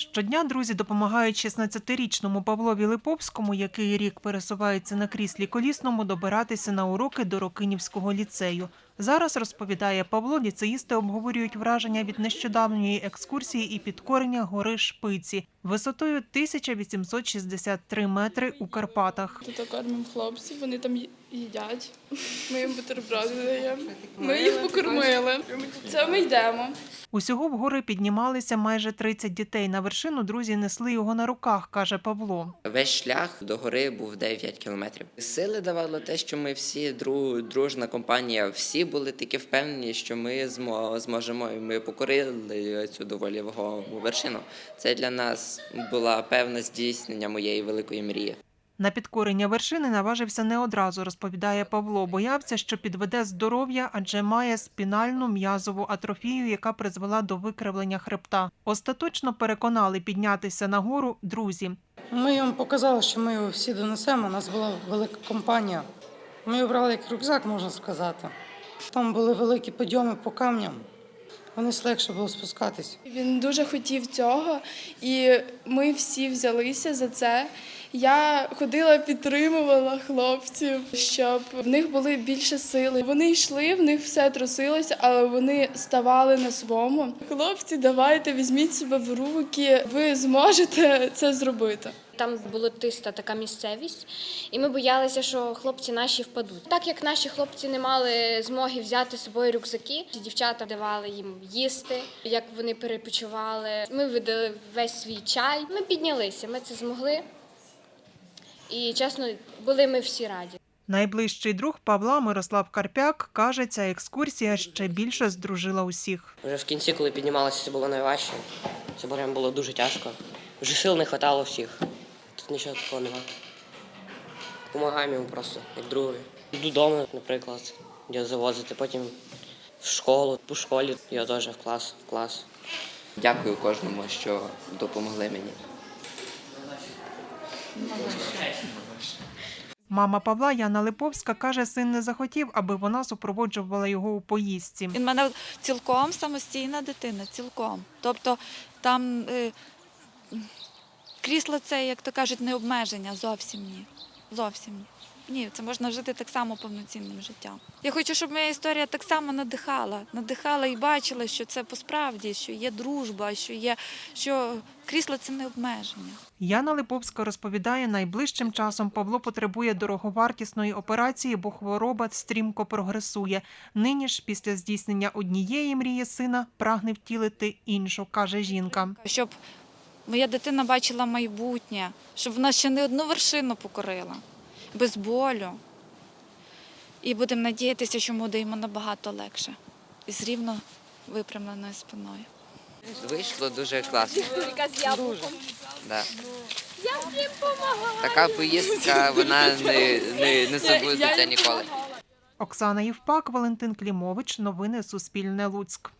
Щодня друзі допомагають 16-річному Павлові Липовському, який рік пересувається на кріслі колісному, добиратися на уроки до Рокинівського ліцею. Зараз, розповідає Павло, ліцеїсти обговорюють враження від нещодавньої екскурсії і підкорення гори Шпиці висотою 1863 метри у Карпатах. Тут кормимо хлопців, вони там їдять. Ми їм бутерброди даємо. Ми їх покормили. Це ми йдемо. Усього в гори піднімалися майже 30 дітей. На вершину друзі несли його на руках, каже Павло. Весь шлях до гори був 9 кілометрів. Сили давало те, що ми всі дру, дружна компанія, всі були такі впевнені, що ми змо, зможемо. І ми покорили цю доволі вагому вершину. Це для нас була певне здійснення моєї великої мрії. На підкорення вершини наважився не одразу, розповідає Павло. Боявся, що підведе здоров'я, адже має спінальну м'язову атрофію, яка призвела до викривлення хребта. Остаточно переконали піднятися на гору друзі. Ми їм показали, що ми його всі донесемо. У нас була велика компанія. Ми його брали як рюкзак, можна сказати. Там були великі підйоми по камням. Вниз легше було спускатись. Він дуже хотів цього, і ми всі взялися за це. Я ходила, підтримувала хлопців, щоб в них були більше сили. Вони йшли, в них все трусилося, але вони ставали на своєму. Хлопці, давайте візьміть себе в руки. Ви зможете це зробити. Там болотиста така місцевість, і ми боялися, що хлопці наші впадуть. Так як наші хлопці не мали змоги взяти з собою рюкзаки, дівчата давали їм їсти, як вони перепочивали. Ми видали весь свій чай. Ми піднялися, ми це змогли. І чесно, були ми всі раді. Найближчий друг Павла Мирослав Карпяк каже, ця екскурсія ще більше здружила усіх. Вже в кінці, коли піднімалося, це було найважче. Це прям було дуже тяжко. Вже сил не вистачало всіх. Тут нічого такого немає. Помагаємо йому просто, як другові. Додому, наприклад, його завозити, потім в школу, по школі його теж в клас, в клас. Дякую кожному, що допомогли мені. Мама Павла Яна Липовська каже, син не захотів, аби вона супроводжувала його у поїздці. Він мене цілком самостійна дитина, цілком. Тобто там е, крісло це, як то кажуть, не обмеження, зовсім ні. Зовсім ні. Ні, це можна жити так само повноцінним життям. Я хочу, щоб моя історія так само надихала, надихала і бачила, що це посправді, що є дружба, що є, що крісло це не обмеження. Яна Липовська розповідає, найближчим часом Павло потребує дороговартісної операції, бо хвороба стрімко прогресує. Нині ж, після здійснення однієї мрії сина, прагне втілити іншу, каже жінка. щоб моя дитина бачила майбутнє, щоб вона ще не одну вершину покорила, без болю. І будемо надіятися, що ми буде йому набагато легше і з рівно випрямленою спиною. Вийшло дуже класно. Да. Така поїздка, вона не, не, не забудеться ніколи. Оксана Євпак, Валентин Клімович. Новини Суспільне Луцьк.